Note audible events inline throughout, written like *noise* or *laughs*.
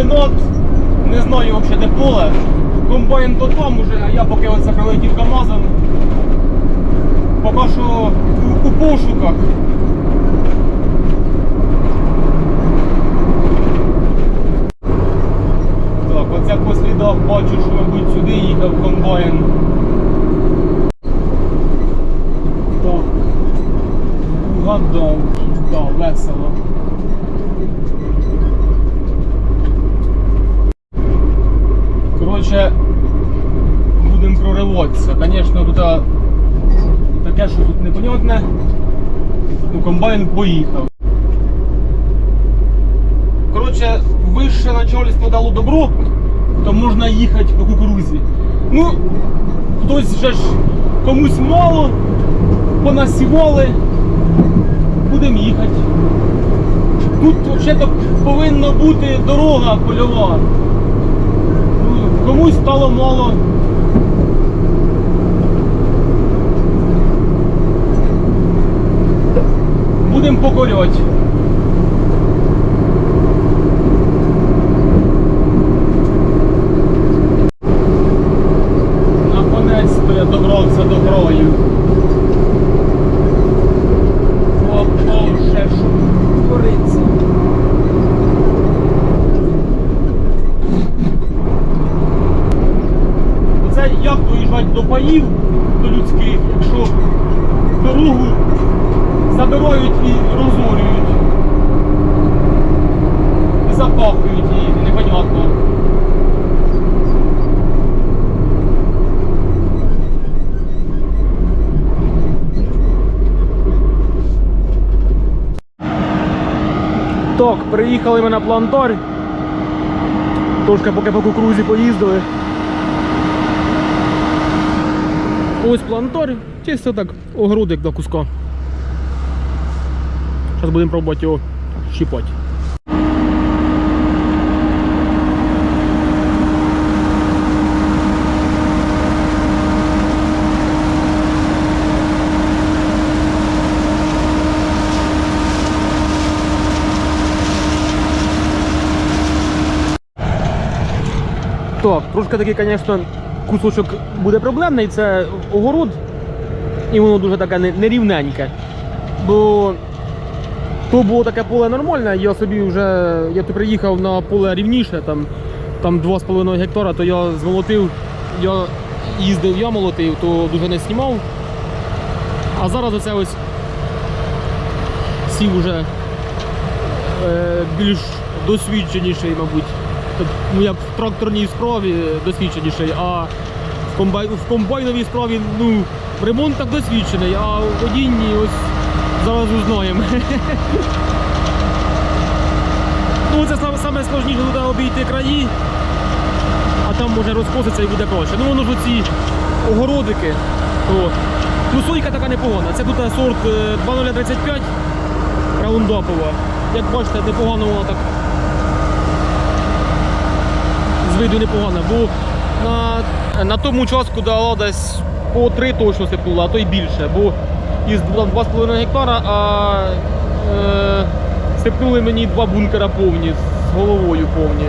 енот. Не знаю взагалі де поле. Комбайн то там уже, а я поки оце прилетів КАМАЗом. Поки що у, у пошуках. Так, оце по слідах бачу, що, мабуть, сюди їхав комбайн. Так. Гадав. Так, весело. Коротше, будемо прориватися. Звісно, тут а, таке, що тут непонятне. Ну, комбайн поїхав. Коротше, вище начальство дало добро, то можна їхати по кукурузі. Ну, хтось вже ж комусь мало, понасівали, будемо їхати. Тут взагалі повинна бути дорога польова. Ну, комусь стало мало. Будемо покорять. Наконець-то я добрався до краю. О, Боже, що твориться. Оце як доїжджати до паїв, до людських, якщо дорогу забирають і розорюють. І запахують її, непонятно. Так, приїхали ми на плантар. Трошки поки по кукурузі поїздили. Ось плантар, чисто так огрудик до куска. Зараз будемо пробувати його щіпати. Трошки такий, звісно, кусочок буде проблемний, це огород. І воно дуже таке нерівненьке. Бо то було таке поле нормальне, я собі вже, я тут приїхав на поле рівніше, там, там 2,5 гектара, то я змолотив, я їздив, я молотив, то дуже не знімав. А зараз оце ось сів уже е, більш досвідченіший, мабуть. Так, Ну, я в тракторній справі досвідченіший, а в, комбай, в комбайновій справі ну, в ремонтах досвідчений, а в водінні ось зараз узнаємо. *laughs* ну, це саме, сложніше туди обійти краї, а там може розкоситься і буде краще. Ну воно ж оці огородики, то ну сойка така непогана. Це тут сорт е, 2035 раундапова. Як бачите, непогано вона так з виду непогано, бо на, на тому участку дала десь по 3 точно сипнула, а то й більше, бо із 2,5 гектара, а е, сипнули мені два бункера повні, з головою повні.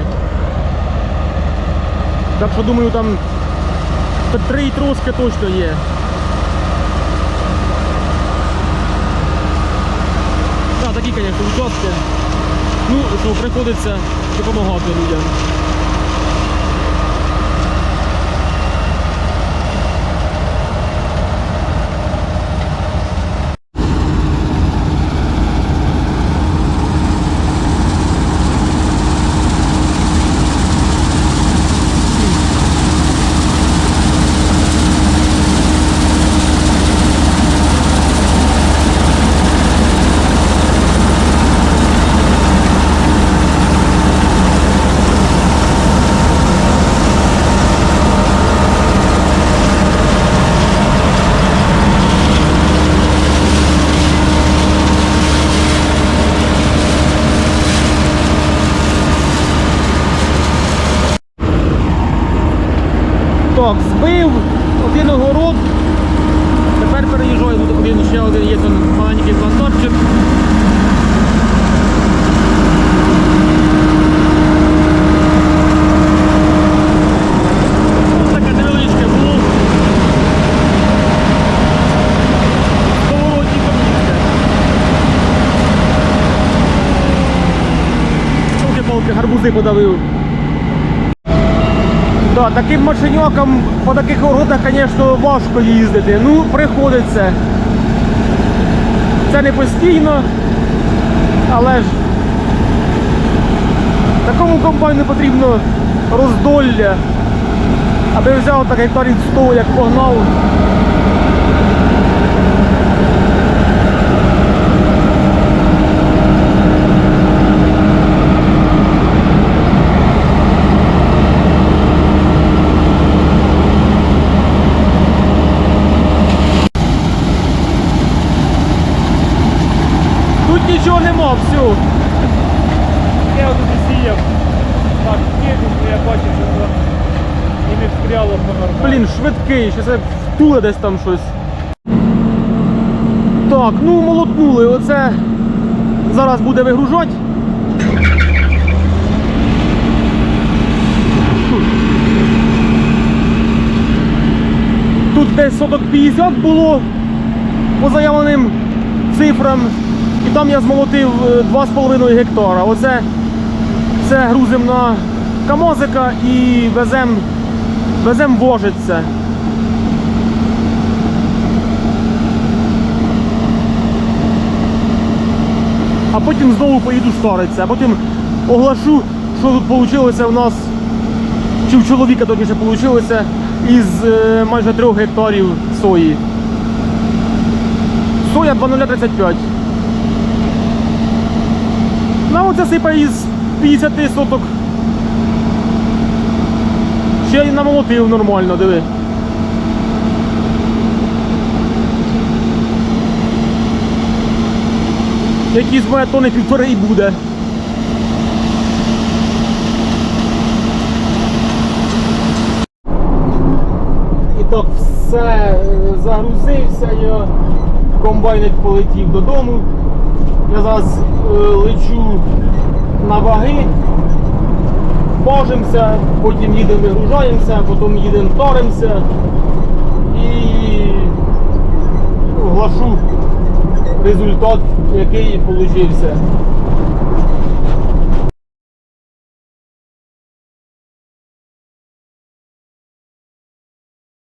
Так що думаю, там та три трошки точно є. Так, такі, звісно, участки. Ну, що приходиться допомагати людям. Так, збив один огород. Тепер переїжджаю, тут один ще один є там маленький плантарчик. Гарбузи подавив. Да, таким машиньокам по таких городах, звісно, важко їздити. Ну, приходиться. Це не постійно, але ж такому комбайну потрібно роздолля, аби взяв так гектарів 100, як погнав. Нічого нема, все. Я тут і сіяв. Так, кинув, я бачив, що і не встряло нормально. Блін, швидкий, ще це втуле десь там щось. Так, ну молотнули, оце зараз буде вигружати. Тут десь соток 50 було по заявленим цифрам. І там я змолотив е, 2,5 гектара. Оце це грузим на камозика і везем, везем вожиться. А потім знову поїду старитися, а потім оглашу, що тут вийшло у нас, чи в чоловіка точніше вийшло із е, майже 3 гектарів сої. Соя 2035. Оце сипає із 50 соток. Ще й намолотив нормально, диви. Якісь моє тони півтори і буде. І так все е, загрузився, я комбайник полетів додому. Я зараз е, лечу на ваги, важимося, потім їдемо вигружаємося, потім їдемо торимося і оглашу результат, який вийшов.